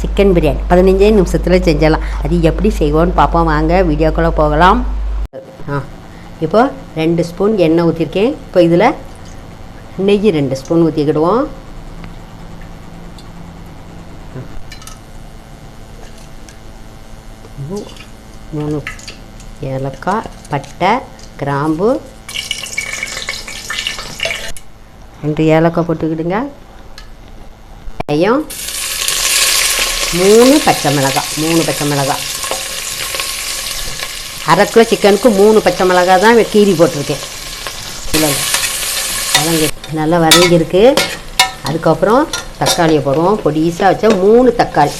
Chicken biryani. பதினஞ்சே நிமிஷத்தில் செஞ்சிடலாம். அது எப்படி செய்வோன்னு பார்ப்போம் வாங்க வீடியோக்குள்ளே போகலாம். ஆ இப்போ ரெண்டு ஸ்பூன் எண்ணெய் ஊற்றிருக்கேன் இப்போ இதில் நெய் ரெண்டு ஸ்பூன் ஊற்றிக்கிடுவோம் மூணு ஏலக்காய் பட்டை கிராம்பு. ரெண்டு ஏலக்காய் போட்டுக்கிடுங்க. வெங்காயம். மூணு பச்சை மிளகாய் மூணு பச்சை மிளகாய் அரை கிலோ சிக்கனுக்கு மூணு பச்சை மிளகாய் தான் கீரி போட்டிருக்கேன். வதங்கி நல்லா வதங்கியிருக்கு. அதுக்கப்புறம் தக்காளியை போடுவோம். பொடிசாக வச்சா மூணு தக்காளி.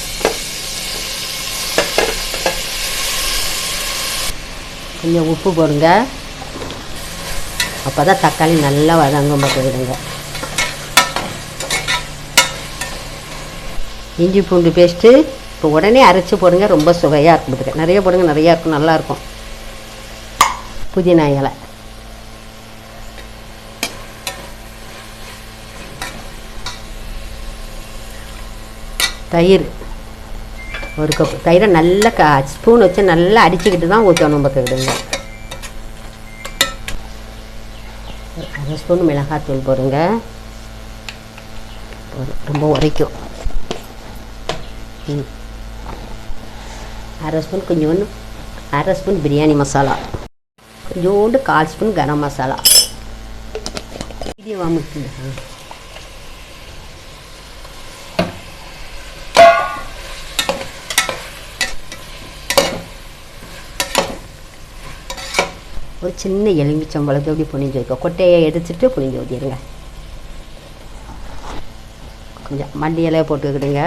கொஞ்சம் உப்பு போடுங்க. அப்போ தான் தக்காளி நல்லா வதங்கும் பார்த்துக்கிடுங்க. இஞ்சி பூண்டு பேஸ்ட்டு இப்போ உடனே அரைச்சி போடுங்க ரொம்ப சுவையாக இருக்கும் பார்த்துக்க நிறைய போடுங்க நிறையா இருக்கும் நல்லாயிருக்கும் புதினா இலை. தயிர் ஒரு கப். தயிரை நல்லா க ஸ்பூன் வச்சு நல்லா அடிச்சுக்கிட்டு தான் ஊற்றணும் பார்த்துக்கிடுங்க ஒரு அரை ஸ்பூன் மிளகாத்தூள் போடுங்க. ரொம்ப உரைக்கும். ம். அரை ஸ்பூன் கொஞ்சோண்டு அரை ஸ்பூன் பிரியாணி மசாலா. கொஞ்சோண்டு கால் ஸ்பூன் கரம் மசாலா. இது வாமிட்டுங்க ஒரு சின்ன எலுமிச்சம்பழத்தை அப்படி புனிஞ்சு வைக்க. கொட்டையை எடுத்துட்டு புனிஞ்சு ஊற்றிடுங்க கொஞ்சம் மல்லி இலையை போட்டுக்கிடுங்க.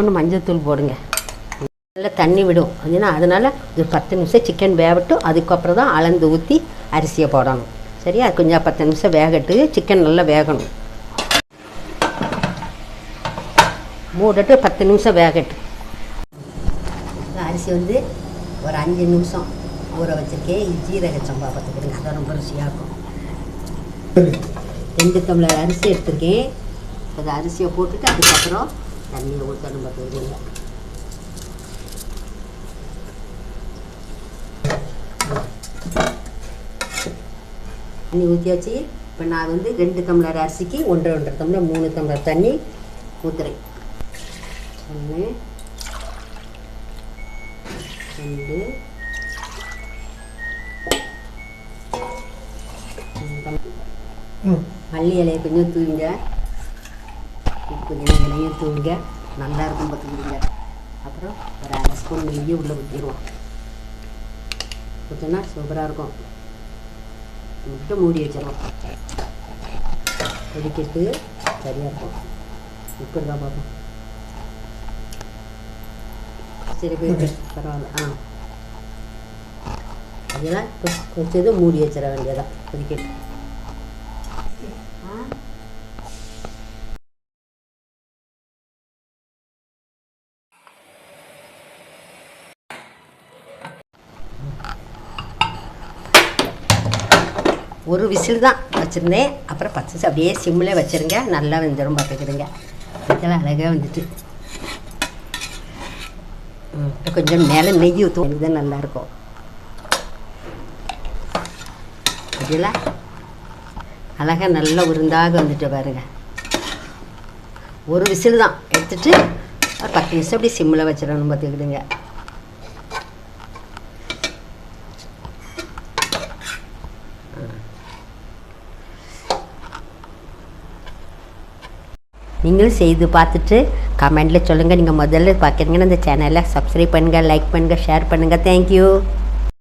ஒன்று மஞ்சத்தூள் போடுங்க. நல்லா தண்ணி விடும். ஏன்னா அதனால் ஒரு பத்து நிமிஷம் சிக்கன் வேகட்டும். அதுக்கப்புறம் தான் அளந்து ஊற்றி அரிசியை போடணும். சரியா? கொஞ்சம் பத்து நிமிஷம் வேகட்டு. சிக்கன் நல்லா வேகணும். மூடட்டு பத்து நிமிஷம் வேகட்டு. அரிசி வந்து ஒரு அஞ்சு நிமிஷம் ஊற வச்சிருக்கேன். ஜீரக சம்பா பார்த்துக்கிடுங்க. அதான் ரொம்ப ருசியாக இருக்கும். ரெண்டு டம்ளர் அரிசி எடுத்திருக்கேன். அந்த அரிசியை போட்டுட்டு அதுக்கப்புறம் தண்ணியை ஊற்றணும் பார்த்துக்கிடுங்க தண்ணி ஊற்றியாச்சு இப்போ நான் வந்து ரெண்டு டம்ளர் அரிசிக்கு ஒன்றரை ஒன்றரை டம்ளர் மூணு டம்ளர் தண்ணி ஊற்றுறேன் ஒன்று ரெண்டு மல்லி இலையை கொஞ்சம் தூவிங்க. கொஞ்சம் இலையும் தூவிங்க நல்லா இருக்கும் பார்த்துக்கிடுங்க அப்புறம் ஒரு அரை ஸ்பூன் நெய்யை உள்ளே ஊற்றிடுவோம் ஊற்றினா சூப்பராக இருக்கும். விட்டு மூடி வச்சிடலாம் கொதிக்கிறதுக்கு சரியாக இருக்கும். இப்படி தான் பார்ப்போம் சரி போயிட்டு பரவாயில்ல. ஆ. அதெல்லாம் கொஞ்சம் மூடி வச்சிட வேண்டியதான் கொதிக்கட்டு ஆ? ஒரு விசில் தான் வச்சுருந்தேன். அப்புறம் பத்து அப்படியே சிம்மில் வச்சுருங்க. நல்லா வெந்துடும் பார்த்துக்கிடுங்க. இதெல்லாம் அழகாக வந்துட்டு. கொஞ்சம் மேலே நெய் ஊற்றும் தான் நல்லாயிருக்கும் இதெல்லாம் அழகாக நல்லா உருந்தாக வந்துட்டு பாருங்க. ஒரு விசில் தான். எடுத்துட்டு ஒரு பத்து நிமிஷம் அப்படியே சிம்மில் வச்சிடணும் பார்த்துக்கிடுங்க. நீங்களும் செய்து பார்த்துட்டு கமெண்டில் சொல்லுங்கள் நீங்கள் முதல்ல பார்க்குறீங்கன்னா இந்த சேனலை சப்ஸ்கிரைப் பண்ணுங்கள் லைக் பண்ணுங்கள் ஷேர் பண்ணுங்கள் தேங்க்யூ